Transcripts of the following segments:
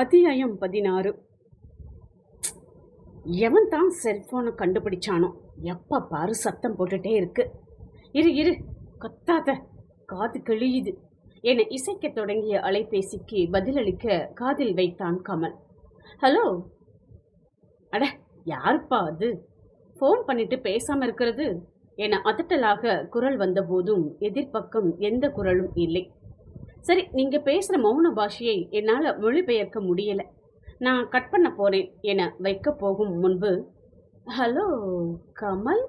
அத்தியாயம் பதினாறு. எவன் தான் செல்போனை கண்டுபிடிச்சானோ எப்ப பாரு சத்தம் போட்டுட்டே இருக்கு. இரு இரு கத்தாத காது கிழியுது. என இசைக்க தொடங்கிய அலைபேசிக்கு பதிலளிக்க காதில் வைத்தான் கமல். ஹலோ? அட யாருப்பா அது? ஃபோன் பண்ணிட்டு பேசாம இருக்கிறது? என அதட்டலாக குரல் வந்தபோதும் எதிர்ப்பக்கம் எந்த குரலும் இல்லை. சரி நீங்கள் பேசுகிற மௌன பாஷையை என்னால் மொழிபெயர்க்க முடியலை. நான் கட் பண்ண போகிறேன் என வைக்க போகும் முன்பு ஹலோ கமல்?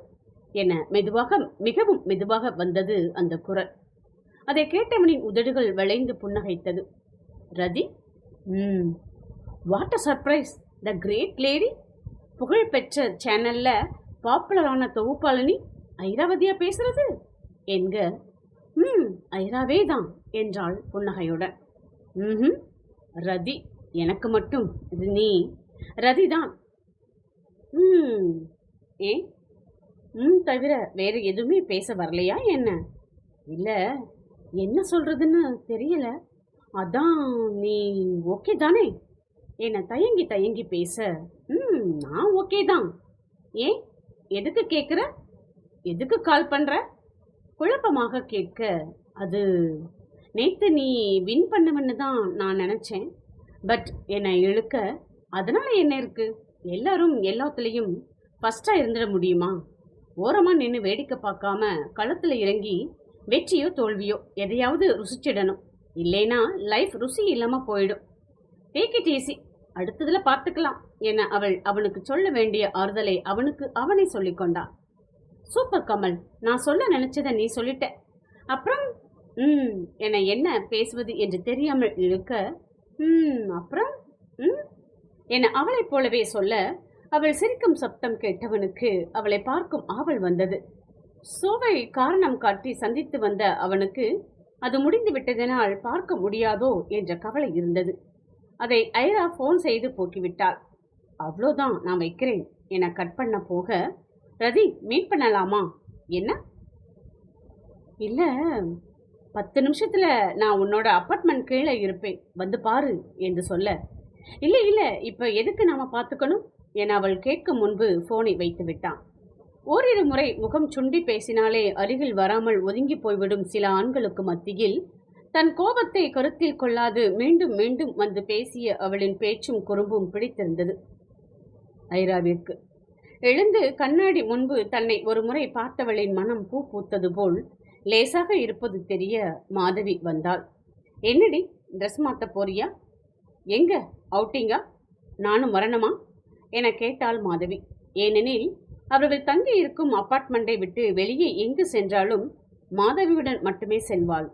என மெதுவாக மிகவும் மெதுவாக வந்தது அந்த குரல். அதை கேட்டவனின் உதடுகள் விளைந்து புன்னகைத்தது. ரதி? ம். What a surprise the great lady புகழ்பெற்ற சேனலில் பாப்புலரான தொகுப்பாளனி ஐராவதியாக பேசுறது? என்க ம் ஐராவே தான் என்றாள் புன்னகையுடன் ம் ரதி எனக்கு மட்டும் இது நீ. ரதி தான் ம் ஏ? ம் தவிர வேறு எதுவுமே பேச வரலையா என்ன? இல்லை என்ன சொல்கிறதுன்னு தெரியல. அதான் நீ ஓகே தானே? என்னை தயங்கி தயங்கி பேச. ம் நான் ஓகே தான். ஏன் எதுக்கு கேட்குற எதுக்கு கால் பண்ணுற குழப்பமாக கேட்க அது நேற்று நீ வின் பண்ணுவன்னு தான் நான் நினச்சேன். பட் என்னை இழுக்க அதனால் என்ன இருக்கு? எல்லாரும் எல்லாத்துலேயும் ஃபஸ்ட்டாக இருந்துட முடியுமா? ஓரமாக நின்று வேடிக்கை பார்க்காம களத்தில் இறங்கி வெற்றியோ தோல்வியோ எதையாவது ருசிச்சிடணும். இல்லைனா லைஃப் ருசி இல்லாமல் போயிடும். டேக் இட் ஈஸி அடுத்ததில் பார்த்துக்கலாம் என அவள் அவனுக்கு சொல்ல வேண்டிய ஆறுதலை அவனுக்கு அவனை சொல்லிக்கொண்டான். சூப்பர் கமல் நான் சொல்ல நினைச்சதை நீ சொல்லிட்ட. அப்புறம் ம் என்னை என்ன பேசுவது என்று தெரியாமல் இழுக்க ம் அப்புறம் ம் என்னை அவளைப் போலவே சொல்ல அவள் சிரிக்கும் சப்தம் கேட்டவனுக்கு அவளை பார்க்கும் ஆவல் வந்தது. சோவை காரணம் காட்டி சந்தித்து வந்த அவனுக்கு அது முடிந்து விட்டதனால் பார்க்க முடியாதோ என்ற கவலை இருந்தது. அதை ஐரா ஃபோன் செய்து போக்கிவிட்டாள். அவ்வளோதான் நான் வைக்கிறேன் என கட் பண்ண போக ரதி மீட் பண்ணலாமா? என்ன? இல்லை பத்து நிமிஷத்தில் நான் உன்னோட அப்பார்ட்மெண்ட் கீழே இருப்பேன். வந்து பாரு என்று சொல்ல. இல்லை இல்லை இப்போ எதுக்கு நாம் பார்த்துக்கணும்? என அவள் கேட்கும் முன்பு ஃபோனை வைத்து விட்டான். ஓரிரு முறை முகம் சுண்டி பேசினாலே அருகில் வராமல் ஒதுங்கி போய்விடும் சில ஆண்களுக்கு மத்தியில் தன் கோபத்தை கருத்தில் கொள்ளாது மீண்டும் மீண்டும் வந்து பேசிய அவளின் பேச்சும் குறும்பும் பிடித்திருந்தது. ஐராவிற்கு எழுந்து கண்ணாடி முன்பு தன்னை ஒரு முறை பார்த்தவளின் மனம் பூ பூத்தது போல் லேசாக இருப்பது தெரிய மாதவி வந்தாள். என்னடி ட்ரெஸ் மாற்ற போறியா? எங்க? அவுட்டிங்கா நானும் வரணுமா என கேட்டாள் மாதவி. ஏனெனில் அவர்கள் தங்கி இருக்கும் அப்பார்ட்மெண்ட்டை விட்டு வெளியே எங்கு சென்றாலும் மாதவியுடன் மட்டுமே செல்வாள்.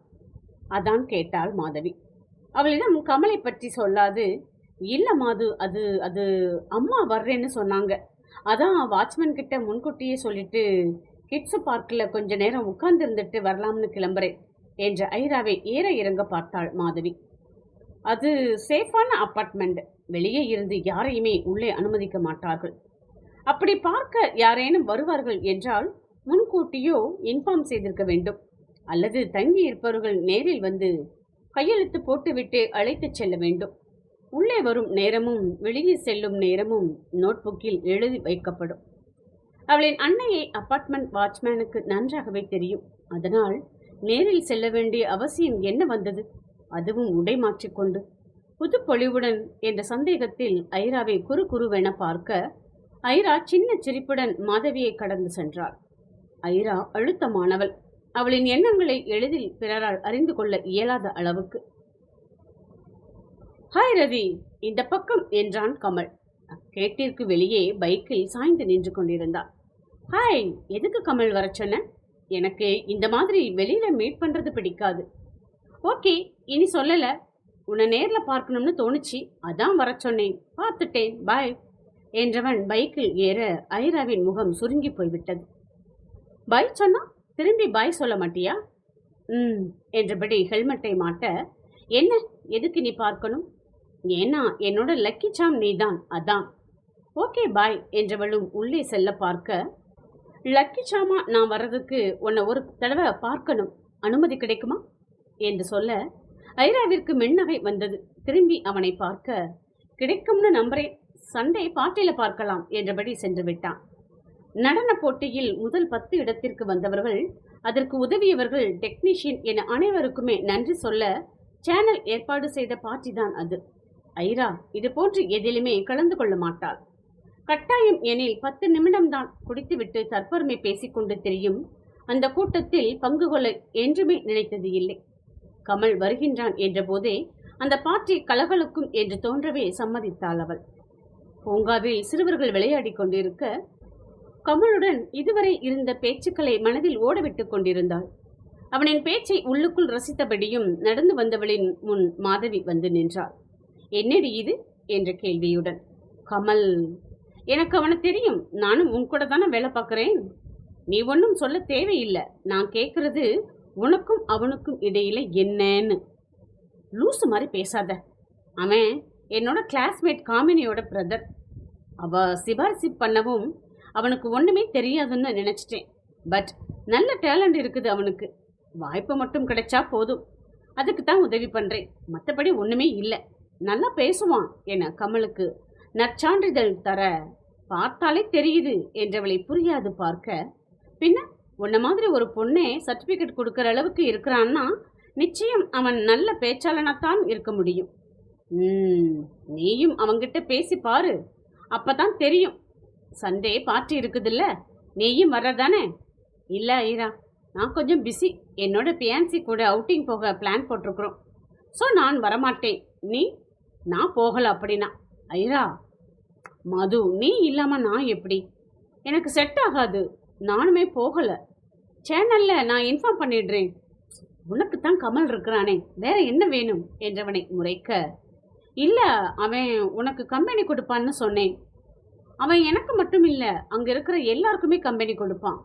அதான் கேட்டாள் மாதவி. அவளிடம் கமலை பற்றி சொல்லாது. இல்லை மாது அது அது அம்மா வர்றேன்னு சொன்னாங்க. அதான் வாட்ச்மேன் கிட்ட முன்கூட்டியே சொல்லிட்டு கிட்ஸ் பார்க்கில் கொஞ்ச நேரம் உட்கார்ந்து இருந்துட்டு வரலாம்னு கிளம்புறேன் என்ற ஐராவை ஏற இறங்க பார்த்தாள் மாதவி. அது சேஃபான அப்பார்ட்மெண்ட். வெளியே இருந்து யாரையுமே உள்ளே அனுமதிக்க மாட்டார்கள். அப்படி பார்க்க யாரேனும் வருவார்கள் என்றால் முன்கூட்டியோ இன்ஃபார்ம் செய்திருக்க வேண்டும். அல்லது தங்கி இருப்பவர்கள் நேரில் வந்து கையெழுத்து போட்டுவிட்டு அழைத்துச் செல்ல வேண்டும். உள்ளே வரும் நேரமும் வெளியே செல்லும் நேரமும் நோட்புக்கில் எழுதி வைக்கப்படும். அவளின் அன்னையை அப்பார்ட்மெண்ட் வாட்ச்மேனுக்கு நன்றாகவே தெரியும். அதனால் நேரில் செல்ல வேண்டிய அவசியம் என்ன வந்தது? அதுவும் உடை மாற்றிக்கொண்டு புது பொலிவுடன் என்ற சந்தேகத்தில் ஐராவை குறு குறுவென பார்க்க ஐரா சின்ன சிரிப்புடன் மாதவியை கடந்து சென்றாள். ஐரா அழுத்தமானவள். அவளின் எண்ணங்களை எளிதில் பிறரால் அறிந்து கொள்ள இயலாத அளவுக்கு. ஹாய் ரவி இந்த பக்கம் என்றான் கமல். கேட்டிற்கு வெளியே பைக்கில் சாய்ந்து நின்று கொண்டிருந்தார் ஹாய் எதுக்கு கமல் வர சொன்ன? எனக்கு இந்த மாதிரி வெளியில மீட் பண்றது பிடிக்காது. ஓகே இனி சொல்லல. உன்னை நேரில் பார்க்கணும்னு தோணுச்சு. அதான் வர சொன்னேன். பார்த்துட்டேன். பாய் என்றவன் பைக்கில் ஏற ஐராவின் முகம் சுருங்கி போய்விட்டது. பாய் சொன்னா திரும்பி பாய் சொல்ல மாட்டியா? ம் என்றபடி ஹெல்மெட்டை மாட்ட என்ன? எதுக்கு நீ பார்க்கணும்? ஏன்னா என்னோட லக்கி சாம் நீதான். அதான். ஓகே பாய் என்றவளும் உள்ளே செல்ல பார்க்க லக்கி சாமா நான் வர்றதுக்கு உன்னை ஒரு தடவை பார்க்கணும். அனுமதி கிடைக்குமா? என்று சொல்ல ஐராவிற்கு மென்னகை வந்தது. திரும்பி அவனை பார்க்க கிடைக்கும்னு நம்புறேன். சண்டே பாட்டியில் பார்க்கலாம் என்றபடி சென்று விட்டான். நடன போட்டியில் முதல் பத்து இடத்திற்கு வந்தவர்கள் அதற்கு உதவியவர்கள் டெக்னீஷியன் என அனைவருக்குமே நன்றி சொல்ல சேனல் ஏற்பாடு செய்த பார்ட்டி தான் அது. ஐரா இது போன்று எதிலுமே கலந்து கொள்ள மாட்டாள். கட்டாயம் எனில் பத்து நிமிடம்தான் குடித்துவிட்டு தற்பொருமை பேசிக்கொண்டு தெரியும் அந்த கூட்டத்தில் பங்கு கொள்ள என்றுமே நினைத்தது இல்லை. கமல் வருகின்றான் என்றபோதே அந்த பார்ட்டி கலகலக்கும் என்று தோன்றவே சம்மதித்தாள் அவள். பூங்காவில் சிறுவர்கள் விளையாடிக் கொண்டிருக்க கமலுடன் இதுவரை இருந்த பேச்சுக்களை மனதில் ஓடவிட்டுக் கொண்டிருந்தாள். அவனின் பேச்சை உள்ளுக்குள் ரசித்தபடியும் நடந்து வந்தவளின் முன் மாதவி வந்து நின்றாள். என்னடி இது? என்ற கேள்வியுடன். கமல் எனக்கு அவனை தெரியும். நானும் உன் கூட தானே வேலை பார்க்குறேன். நீ ஒன்றும் சொல்ல தேவையில்லை. நான் கேட்குறது உனக்கும் அவனுக்கும் இடையில என்னன்னு. லூசு மாதிரி பேசாத. அவன் என்னோட கிளாஸ்மேட் காமினியோட பிரதர் அவ சிபாரிசு பண்ணவும் அவனுக்கு ஒன்றுமே தெரியாதுன்னு நினச்சிட்டேன். பட் நல்ல டேலண்ட் இருக்குது அவனுக்கு. வாய்ப்பு மட்டும் கிடைச்சா போதும். அதுக்கு தான் உதவி பண்ணுறேன் மற்றபடி ஒன்றுமே இல்லை. நல்லா பேசுவான் என கமலுக்கு நற்சான்றிதழ் தர பார்த்தாலே தெரியுது என்றவளை புரியாது பார்க்க. பின்ன உன்ன மாதிரி ஒரு பொண்ணே சர்டிஃபிகேட் கொடுக்குற அளவுக்கு இருக்கிறான்னா நிச்சயம் அவன் நல்ல பேச்சாளனாத்தான் இருக்க முடியும். நீயும் அவங்கிட்ட பேசி பாரு. அப்பதான் தெரியும். சண்டே பார்ட்டி இருக்குதுல்ல நீயும் வர்றதானே? இல்லை ஐரா நான் கொஞ்சம் பிஸி என்னோட பியான்சி கூட அவுட்டிங் போக பிளான் போட்டிருக்கிறோம். ஸோ நான் வரமாட்டேன். நீ நான் போகலை அப்படின்னா ஐரா மது நீ இல்லாமல் நான் எப்படி? எனக்கு செட் ஆகாது. நானுமே போகலை. சேனலில் நான் இன்ஃபார்ம் பண்ணிடுறேன். உனக்கு தான் கமல் இருக்கிறானே. வேற என்ன வேணும்? என்றவனை முறைக்க. இல்லை அவன் உனக்கு கம்பெனி கொடுப்பான்னு சொன்னேன். அவன் எனக்கு மட்டும் இல்லை அங்கே இருக்கிற எல்லாருக்குமே கம்பெனி கொடுப்பான்.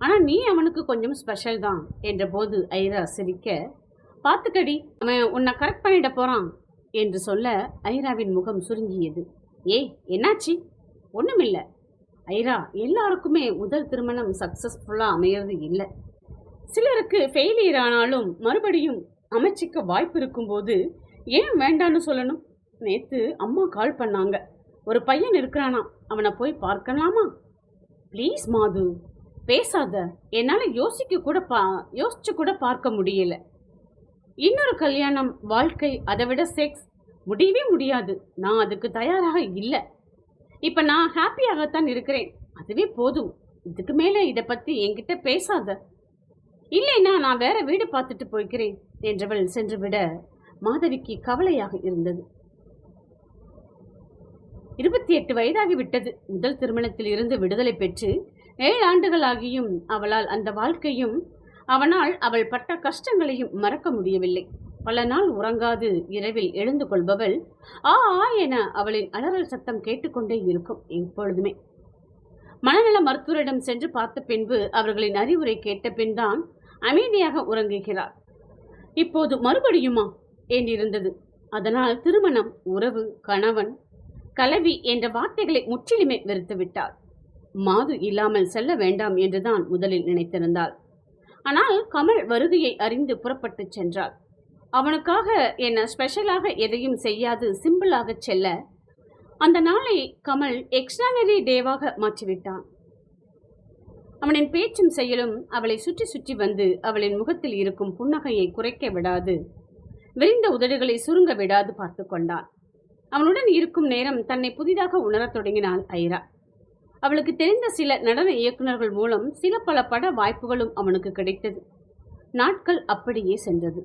ஆனால் நீ அவனுக்கு கொஞ்சம் ஸ்பெஷல் தான் என்ற போது ஐரா சிரிக்க. பார்த்துக்கடி அவன் உன்னை கரெக்ட் பண்ணிட போகிறான் என்று சொல்ல ஐராவின் முகம் சுருங்கியது. ஏய் என்னாச்சு? ஒன்றுமில்லை ஐரா எல்லாருக்குமே முதல் திருமணம் சக்ஸஸ்ஃபுல்லாக அமையிறது இல்லை. சிலருக்கு ஃபெயிலியர் ஆனாலும் மறுபடியும் அமைச்சிக்க வாய்ப்பு இருக்கும்போது ஏன் வேண்டான்னு சொல்லணும்? நேற்று அம்மா கால் பண்ணாங்க. ஒரு பையன் இருக்கிறானா? அவனை போய் பார்க்கலாமா? ப்ளீஸ் மாது பேசாத. என்னால் யோசிக்க கூட பா யோசிச்சு கூட பார்க்க முடியல. இன்னொரு கல்யாணம் வாழ்க்கை அதை விட செக்ஸ் முடியவே முடியாது. நான் அதுக்கு தயாராக இல்லை. இப்போ நான் ஹாப்பியாகத்தான் இருக்கிறேன். அதுவே போதும். இதுக்கு மேலே இதை பற்றி என்கிட்ட பேசாத. இல்லைன்னா நான் வேற வீடு பார்த்துட்டு போய்க்கிறேன் என்றவள் சென்று விட மாதவிக்கு கவலையாக இருந்தது. இருபத்தி எட்டு வயதாகிவிட்டது முதல் திருமணத்தில் இருந்து விடுதலை பெற்று ஏழு ஆண்டுகளாகியும் அவளால் அந்த வாழ்க்கையும் அவனால் அவள் பட்ட கஷ்டங்களையும் மறக்க முடியவில்லை. பல நாள் உறங்காது இரவில் எழுந்து கொள்பவள் ஆ ஆ என அவளின் அலறல் சத்தம் கேட்டுக்கொண்டே இருக்கும் எப்பொழுதுமே. மனநல மருத்துவரிடம் சென்று பார்த்த பின்பு அவர்களின் அறிவுரை கேட்ட பின்தான் அமைதியாக உறங்குகிறார் இப்போது மறுபடியுமா? என்றிருந்தது. அதனால் திருமணம் உறவு கணவன் கலவி என்ற வார்த்தைகளை முற்றிலுமே வெறுத்து விட்டாள் மாது இல்லாமல் செல்ல வேண்டாம் என்றுதான் முதலில் நினைத்திருந்தாள். ஆனால் கமல் வருகையை அறிந்து புறப்பட்டு சென்றாள். அவனுக்காக என்ன ஸ்பெஷலாக எதையும் செய்யாது சிம்பிளாக செல்ல. அந்த நாளை கமல் எக்ஸ்ட்ரானரி டேவாக மாற்றிவிட்டான். அவனின் பேச்சும் செயலும் அவளை சுற்றி சுற்றி வந்து அவளின் முகத்தில் இருக்கும் புன்னகையை குறைக்க விடாது. விரிந்த உதடுகளை சுருங்க விடாது பார்த்து கொண்டான். அவனுடன் இருக்கும் நேரம் தன்னை புதிதாக உணரத் தொடங்கினாள் ஐரா. அவளுக்கு தெரிந்த சில நடன இயக்குநர்கள் மூலம் சில பல பட வாய்ப்புகளும் அவனுக்கு கிடைத்தது. நாட்கள் அப்படியே சென்றது.